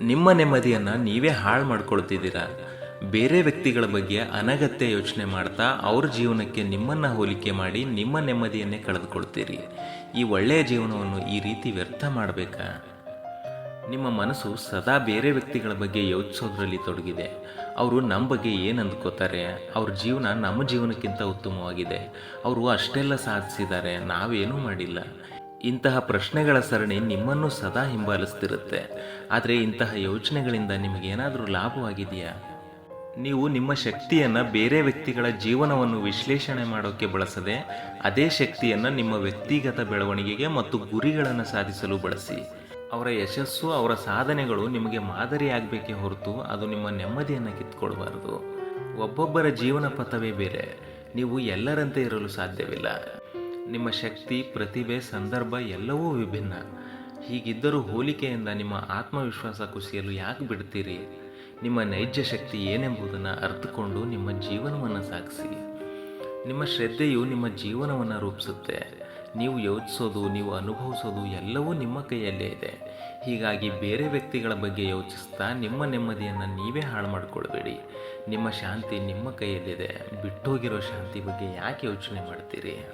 ನಿಮ್ಮ ನೆಮ್ಮದಿಯನ್ನು ನೀವೇ ಹಾಳು ಮಾಡ್ಕೊಳ್ತಿದ್ದೀರಾ? ಬೇರೆ ವ್ಯಕ್ತಿಗಳ ಬಗ್ಗೆ ಅನಗತ್ಯ ಯೋಚನೆ ಮಾಡ್ತಾ ಅವ್ರ ಜೀವನಕ್ಕೆ ನಿಮ್ಮನ್ನು ಹೋಲಿಕೆ ಮಾಡಿ ನಿಮ್ಮ ನೆಮ್ಮದಿಯನ್ನೇ ಕಳೆದುಕೊಳ್ತೀರಿ. ಈ ಒಳ್ಳೆಯ ಜೀವನವನ್ನು ಈ ರೀತಿ ವ್ಯರ್ಥ ಮಾಡಬೇಕಾ? ನಿಮ್ಮ ಮನಸ್ಸು ಸದಾ ಬೇರೆ ವ್ಯಕ್ತಿಗಳ ಬಗ್ಗೆ ಯೋಚಿಸೋದ್ರಲ್ಲಿ ತೊಡಗಿದೆ. ಅವರು ನಮ್ಮ ಬಗ್ಗೆ ಏನು ಅಂದ್ಕೋತಾರೆ? ಅವ್ರ ಜೀವನ ನಮ್ಮ ಜೀವನಕ್ಕಿಂತ ಉತ್ತಮವಾಗಿದೆ. ಅವರು ಅಷ್ಟೆಲ್ಲ ಸಾಧಿಸಿದ್ದಾರೆ. ನಾವೇನೂ ಮಾಡಿಲ್ಲ. ಇಂತಹ ಪ್ರಶ್ನೆಗಳ ಸರಣಿ ನಿಮ್ಮನ್ನು ಸದಾ ಹಿಂಬಾಲಿಸ್ತಿರುತ್ತೆ ಆದರೆ ಇಂತಹ ಯೋಚನೆಗಳಿಂದ ನಿಮಗೇನಾದರೂ ಲಾಭವಾಗಿದೆಯಾ? ನೀವು ನಿಮ್ಮ ಶಕ್ತಿಯನ್ನು ಬೇರೆ ವ್ಯಕ್ತಿಗಳ ಜೀವನವನ್ನು ವಿಶ್ಲೇಷಣೆ ಮಾಡೋಕ್ಕೆ ಬಳಸದೆ, ಅದೇ ಶಕ್ತಿಯನ್ನು ನಿಮ್ಮ ವ್ಯಕ್ತಿಗತ ಬೆಳವಣಿಗೆಗೆ ಮತ್ತು ಗುರಿಗಳನ್ನು ಸಾಧಿಸಲು ಬಳಸಿ. ಅವರ ಯಶಸ್ಸು, ಅವರ ಸಾಧನೆಗಳು ನಿಮಗೆ ಮಾದರಿಯಾಗಬೇಕೇ ಹೊರತು ಅದು ನಿಮ್ಮ ನೆಮ್ಮದಿಯನ್ನು ಕಿತ್ಕೊಳ್ಬಾರ್ದು ಒಬ್ಬೊಬ್ಬರ ಜೀವನ ಪಥವೇ ಬೇರೆ. ನೀವು ಎಲ್ಲರಂತೆ ಇರಲು ಸಾಧ್ಯವಿಲ್ಲ. ನಿಮ್ಮ ಶಕ್ತಿ, ಪ್ರತಿಭೆ, ಸಂದರ್ಭ ಎಲ್ಲವೂ ವಿಭಿನ್ನ. ಹೀಗಿದ್ದರೂ ಹೋಲಿಕೆಯಿಂದ ನಿಮ್ಮ ಆತ್ಮವಿಶ್ವಾಸ ಕುಸಿಯಲು ಯಾಕೆ ಬಿಡ್ತೀರಿ? ನಿಮ್ಮ ನೈಜ ಶಕ್ತಿ ಏನೆಂಬುದನ್ನು ಅರ್ಥಕೊಂಡು ನಿಮ್ಮ ಜೀವನವನ್ನು ಸಾಗಿಸಿ. ನಿಮ್ಮ ಶ್ರದ್ಧೆಯು ನಿಮ್ಮ ಜೀವನವನ್ನು ರೂಪಿಸುತ್ತೆ. ನೀವು ಯೋಚಿಸೋದು, ನೀವು ಅನುಭವಿಸೋದು ಎಲ್ಲವೂ ನಿಮ್ಮ ಕೈಯಲ್ಲೇ ಇದೆ. ಹೀಗಾಗಿ ಬೇರೆ ವ್ಯಕ್ತಿಗಳ ಬಗ್ಗೆ ಯೋಚಿಸ್ತಾ ನಿಮ್ಮ ನೆಮ್ಮದಿಯನ್ನು ನೀವೇ ಹಾಳು ಮಾಡಿಕೊಳ್ಬೇಡಿ. ನಿಮ್ಮ ಶಾಂತಿ ನಿಮ್ಮ ಕೈಯಲ್ಲಿದೆ. ಬಿಟ್ಟೋಗಿರೋ ಶಾಂತಿ ಬಗ್ಗೆ ಯಾಕೆ ಯೋಚನೆ ಮಾಡ್ತೀರಿ?